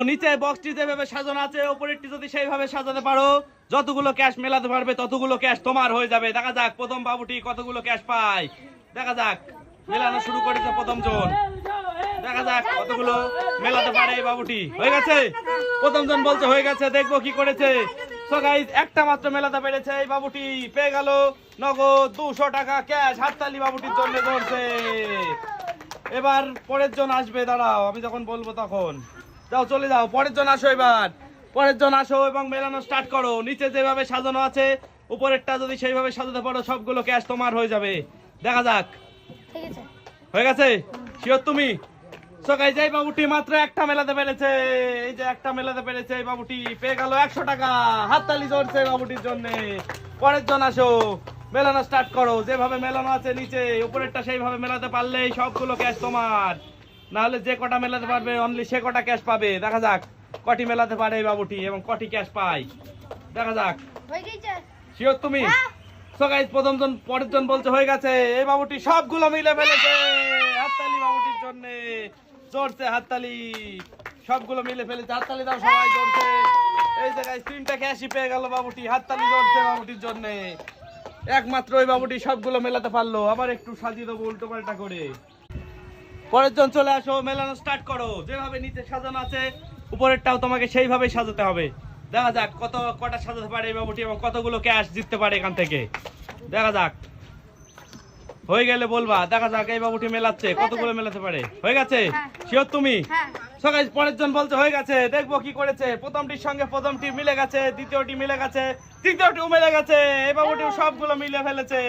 নিচে বক্সটি যেভাবে সাজানো আছে উপরেরটি যদি সেইভাবে সাজাতে পারো, যতগুলো ক্যাশ মেলাতে পারবে, ততগুলো ক্যাশ তোমার হয়ে যাবে। দেখা যাক, প্রথম বাবুটি কতগুলো ক্যাশ পায়। দেখা যাক, মেলানো শুরু করেছে প্রথম জন। দেখা যাক, কতগুলো মেলাতে পারে এই বাবুটি। হয়ে গেছে? প্রথম জন বলছে, হয়ে গেছে, দেখব কি করেছে। গাইজ একটা মাত্র মেলাতে পেরেছে এই বাবুটি। পেয়ে গেল নগদ দুশো টাকা ক্যাশ হাততালি বাবুটির জন্য ধরছে। এবার পরের জন আসবে, দাঁড়াও, আমি যখন বলব তখন। যাও চলে যাও। পরের জন আসো এবার। পরের জন আসো এবং মেলানো স্টার্ট করো। নিচে যেভাবে সাজানো আছে উপরেরটা যদি সেইভাবে সাজাতে পারো সবগুলো ক্যাশ তোমার হয়ে যাবে। দেখা যাক। হয়ে গেছে? শিওর তুমি? সকাই যাই বাবুটি মাত্র একটা মেলাতে পেরেছে। এই যে একটা মেলাতে পেরেছে এই বাবুটি। পেয়ে গেল একশো টাকা। হাততালি চড়ছে বাবুটির জন্য। পরের জন আসো। মেলানো স্টার্ট করো। যেভাবে মেলানো আছে নিচে উপরেরটা সেইভাবে মেলাতে পারলেই সবগুলো ক্যাশ তোমার। নাহলে যে কটা মেলাতে পারবে অনলি সে কটা ক্যাশ পাবে। দেখা যাক কটি মেলাতে পারে এই বাবুটি এবং কটি ক্যাশ পায়। দেখা যাক। হয়ে গেছে। শিওর তুমি? হ্যাঁ। সো গাইস প্রথম জন পরের জন বলছে হয়ে গেছে। এই বাবুটি সবগুলো মিলে ফেলেছে। হাততালি বাবুটির জন্য। জোরছে হাততালি। সবগুলো মিলে ফেলেছে। হাততালি দাও সবাই জোরছে এই যে গাইস তিনটা ক্যাশই পেয়ে গেল বাবুটি। হাততালি জোরছে বাবুটির জন্য। একমাত্র ওই বাবুটি সবগুলো মেলাতে পারল। আবার একটু সাজিয়ে দেবো উল্টো পাল্টা করে। পরের জন চলে আসো মেলানো স্টার্ট করো। যেভাবে নিচে সাজানো আছে উপরেরটাও তোমাকে সেইভাবেই সাজাতে হবে। দেখা যাক কত কটা সাজাতে পারে এই বাবুটি এবং কতগুলো ক্যাশ জিততে পারে এখান থেকে। দেখা যাক। হয়ে গেলে বলবা দেখা যাক এই বাবুটি মেলাচ্ছে কতগুলো মেলাতে পারে। হয়ে গেছে? হ্যাঁ। শিওর তুমি? হ্যাঁ। সকাল পরের জন বলছে হয়ে গেছে। দেখব কি করেছে। প্রথমটির সঙ্গে প্রথমটি মিলে গেছে দ্বিতীয়টি মিলে গেছে তৃতীয়টিও মিলে গেছে। এই বাবুটিও সবগুলো মিলে ফেলেছে।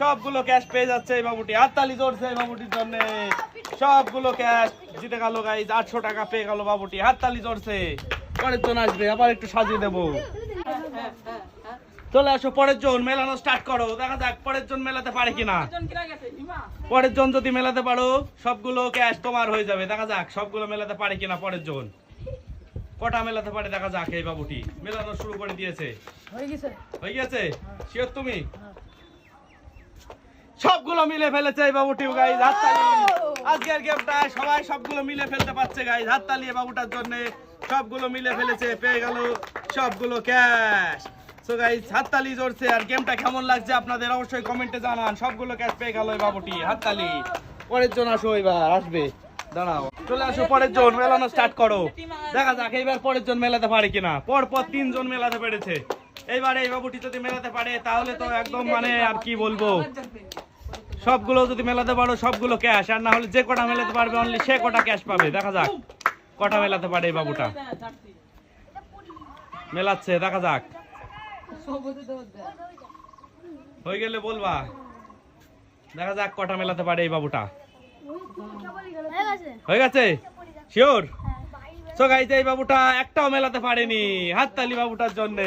সবগুলো ক্যাশ পেয়ে যাচ্ছে এই বাবুটি। হাততালি জোরছে এই বাবুটির জন্য। সবগুলো ক্যাশ জিতে গেল গাইজ আটশো টাকা পেয়ে গেল বাবুটি। হাততালি জোরছে পরের জন আসবে আবার একটু সাজিয়ে দেবো। চলে আসো পরের জন। মেলানো স্টার্ট করো। দেখা যাক পরের জন মেলাতে পারে কিনা। পরের জন যদি মেলাতে পারো সবগুলো ক্যাশ তোমার হয়ে যাবে। দেখা যাক সবগুলো মেলাতে পারে কিনা পরের জন। কটা মেলাতে পারে দেখা যাক এই বাবুটি। মেলানো শুরু করে দিয়েছে। হয়ে গেছে। হয়ে গেছে? শিওর তুমি? সবগুলো মিলে ফেলেছে এই বাবুটি গাইজ হাততালি। আজকের গেমটা সবাই সবগুলো মিলে ফেলতে পারছে গাইজ হাততালি এই বাবুটার জন্য সবগুলো মিলে ফেলেছে, পেয়ে গেল সবগুলো ক্যাশ সো গাইজ হাততালি জোরছে, আর গেমটা কেমন লাগছে আপনাদের অবশ্যই কমেন্টে জানান। সবগুলো ক্যাশ পেয়ে গেল বাবুটি। হাততালি পরের জন আসো এবার, আসবে। দাঁড়াও। চলে আসো পরের জন, মেলানো স্টার্ট করো। দেখা যাক এইবার পরের জন মেলাতে পারে কিনা। পর পর তিনজন মেলাতে পেরেছে। এইবার এই বাবুটি যদি মেলাতে পারে, তাহলে তো একদম মানে আর কি বলব? সবগুলো যদি মেলাতে পারো, সবগুলো ক্যাশ আর না হলে যে কটা মেলাতে পারবে অনলি সে কটা ক্যাশ পাবে। দেখা যাক, কটা মেলাতে পারে এই বাবুটা। মেলাচ্ছে, দেখা যাক। হয়ে গেলে বলবা। দেখা যাক কটা মেলাতে পারে এই বাবুটা। হয়ে গেছে? শিওর সো গাইতে এই বাবুটা একটাও মেলাতে পারেনি। হাততালি বাবুটার জন্য।